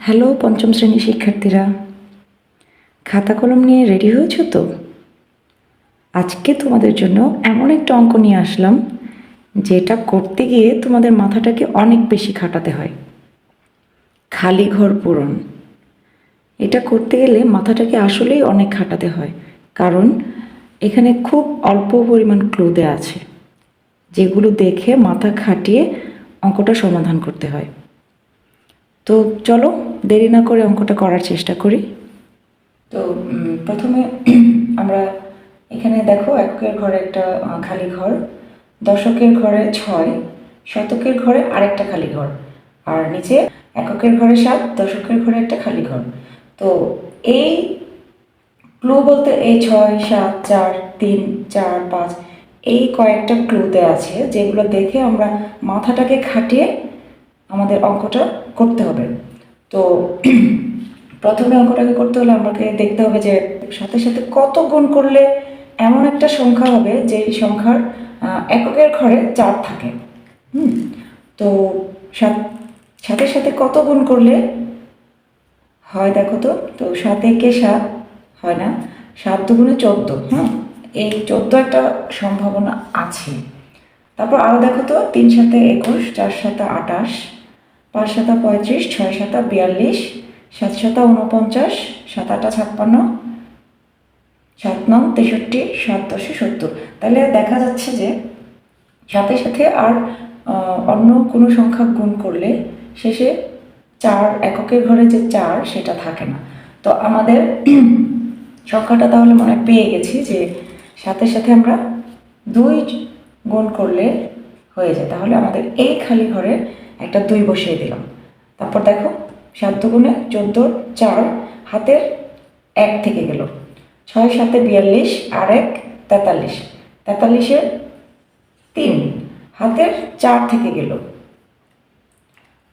Hello, পঞ্চম শ্রেণির শিক্ষার্থীরা। খাতা কলম নিয়ে রেডি হয়েছো তো? আজকে তোমাদের জন্য এমন একটা অঙ্ক নিয়ে আসলাম, যেটা করতে গিয়ে তোমাদের মাথাটাকে অনেক বেশি খাটাতে হয়। খালি ঘর পূরণ। এটা করতে গেলে মাথাটাকে আসলেই অনেক খাটাতে হয়, কারণ এখানে খুব অল্প পরিমাণ ক্লু দেওয়া আছে, যেগুলো দেখে মাথা খাটিয়ে অঙ্কটা সমাধান করতে হয়। তো চলো, দেরি না করে অঙ্কটা করার চেষ্টা করি। তো প্রথমে আমরা এখানে দেখো এককের ঘরে একটা খালি ঘর, দশকের ঘরে ছয়, শতকের ঘরে আরেকটা খালি ঘর, আর নিচে এককের ঘরে সাত, দশকের ঘরে একটা খালি ঘর। তো এই ক্লু বলতে এই ছয়, সাত, চার, তিন, চার, পাঁচ, এই কয়েকটা ক্লুতে আছে, যেগুলো দেখে আমরা মাথাটাকে খাটিয়ে আমাদের অঙ্কটা করতে হবে। তো প্রথমে অঙ্কটাকে করতে হলে আমাকে দেখতে হবে যে সাথে সাথে কত গুণ করলে এমন একটা সংখ্যা হবে যে সংখ্যার এককের ঘরে চার থাকে। হুম? তো সাথে সাথে কত গুণ করলে হয় দেখো তো? তো সাত একে সাত হয় না? সাত দুগুণে চোদ্দ হ্যাঁ এই চোদ্দ একটা সম্ভাবনা আছে। তারপর আরও দেখো তো, তিন সাথে একুশ, চার সাথে আটাশ পাঁচ সাতা পঁয়ত্রিশ ছয় সাতা বিয়াল্লিশ সাত সাতা উনপঞ্চাশ সাত আটা ছাপ্পান্ন সাত নং তেষট্টি সাত দশে সত্তর। তাহলে দেখা যাচ্ছে যে সাথে সাথে আর অন্য কোনো সংখ্যা গুণ করলে শেষে চার, এককের ঘরে যে চার, সেটা থাকে না। তো আমাদের সংখ্যাটা তাহলে মনে পেয়ে গেছি যে সাথে সাথে আমরা দুই গুণ করলে হয়ে যায়। তাহলে আমাদের এই খালি ঘরে একটা দুই বসিয়ে দিলাম। তারপর দেখো, সাত দুগুণে চোদ্দোর চার হাতের এক থেকে গেল। ছয় সাতে বিয়াল্লিশ, আর এক তেতাল্লিশ। তেতাল্লিশের তিন, হাতের চার থেকে গেল।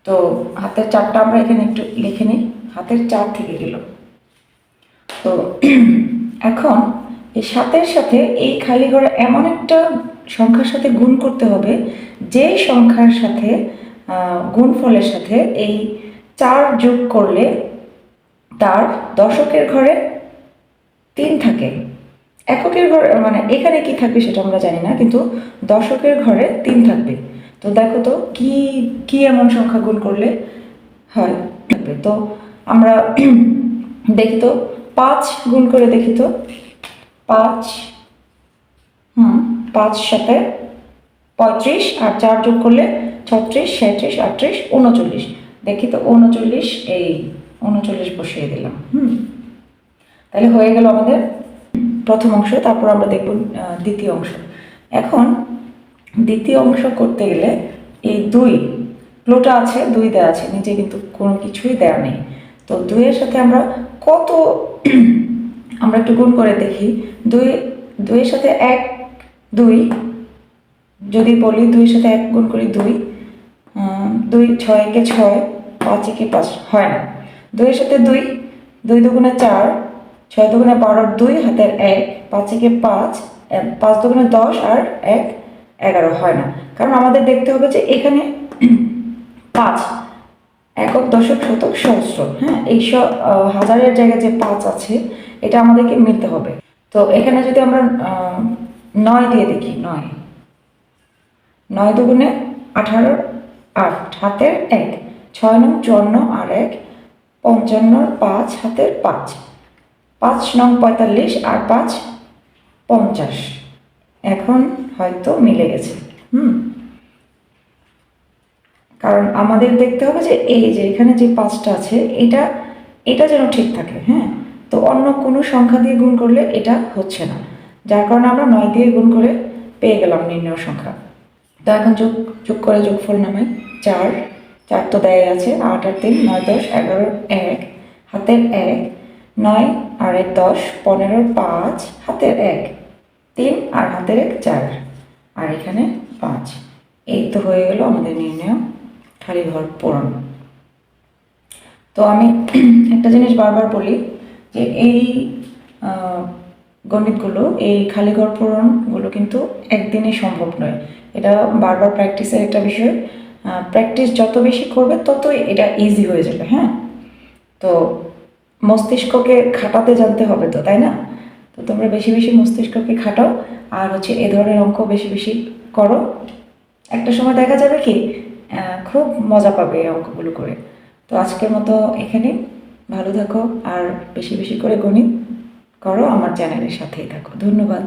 তো হাতের চারটা আমরা এখানে একটু লিখে নিই। হাতের চার থেকে গেল। তো এখন এই সাতের সাথে এই খালি ঘরে এমন একটা সংখ্যার সাথে গুণ করতে হবে যে সংখ্যার সাথে গুণফলের সাথে এই চার যোগ করলে তার দশকের ঘরে তিন থাকে। এককের ঘর মানে এখানে কি থাকবে সেটা আমরা জানি না, কিন্তু দশকের ঘরে তিন থাকবে। তো দেখো তো, কি কি এমন সংখ্যা গুণ করলে হয়? থাকবে। তো আমরা দেখি তো, পাঁচ গুণ করে দেখি তো, পাঁচ, হুম, পাঁচ সাথে পঁয়ত্রিশ আর চার যোগ করলে ছত্রিশ সাঁত্রিশ আটত্রিশ, উনচল্লিশ। দেখি তো, উনচল্লিশ, এই উনচল্লিশ বসিয়ে দিলাম, হুম। তাহলে হয়ে গেল আমাদের প্রথম অংশ, তারপর আমরা দেখব দ্বিতীয় অংশ। এখন দ্বিতীয় অংশ করতে গেলে এই দুই ক্লোটা আছে, দুই দেওয়া আছে, নিচে কিন্তু কোনো কিছুই দেওয়া নেই। তো দুইয়ের সাথে আমরা কত, আমরা একটু গুণ করে দেখি। দুই, দুইয়ের সাথে এক, দুই, যদি বলি দুইয়ের সাথে এক গুণ করি দুই দুই ছয় একে ছয় পাঁচ একে পাঁচ, হয় না। দুইয়ের সাথে দুই দুই দুগুণে চার, ছয় দুগুণে বারো, দুই হাতের এক পাঁচ একে পাঁচ পাঁচ দুগুণে দশ আর এক, এগারো, হয় না। কারণ আমাদের দেখতে হবে যে এখানে পাঁচ, একক দশক শতক সহস্র হ্যাঁ? এই সব হাজারের জায়গায় যে পাঁচ আছে, এটা আমাদেরকে মিলতে হবে। তো এখানে যদি আমরা নয় দিয়ে দেখি, নয়। নয় দুগুণে আঠারো আট হাতের এক, ছয় নং চুয়ান্ন আর এক পঞ্চান্নর পাঁচ হাতের পাঁচ পাঁচ নং পঁয়তাল্লিশ আর পাঁচ পঞ্চাশ। এখন হয়তো মিলে গেছে, হুম? কারণ আমাদের দেখতে হবে যে এই যে এখানে যে পাঁচটা আছে, এটা এটা যেন ঠিক থাকে হ্যাঁ? তো অন্য কোনো সংখ্যা দিয়ে গুণ করলে এটা হচ্ছে না। যার কারণে আমরা নয় দিয়ে গুণ করে পেয়ে গেলাম নির্ণয় সংখ্যা। তো এখন যোগ যোগ করে যোগফল নামে চার। চার তো দেয় আছে আট আর তিন, নয়, দশ, এগারো, এক। হাতের এক, নয় আর এক দশ, পনেরো, পাঁচ, হাতের এক। তিন আর হাতের এক চার। আর এখানে পাঁচ। এই তো হয়ে গেল আমাদের নির্ণয়। খালি ঘর পূরণ। তো আমি একটা জিনিস বারবার বলি যে এই গণিতগুলো, এই খালি ঘর পূরণগুলো কিন্তু একদিনে সম্ভব নয়। এটা বারবার প্র্যাকটিসের একটা বিষয়। প্র্যাকটিস যত বেশি করবে, ততই এটা ইজি হয়ে যাবে হ্যাঁ? তো মস্তিষ্ককে খাটাতে জানতে হবে তো, তাই না? তো তোমরা বেশি বেশি মস্তিষ্ককে খাটাও, আর হচ্ছে এ ধরনের অঙ্ক বেশি বেশি করো। একটা সময় দেখা যাবে কি খুব মজা পাবে এই অঙ্কগুলো করে। তো আজকের মতো এখানে ভালো থাকো, আর বেশি বেশি করে গণিত করো আমার চ্যানেলের সাথেই থাকো। ধন্যবাদ।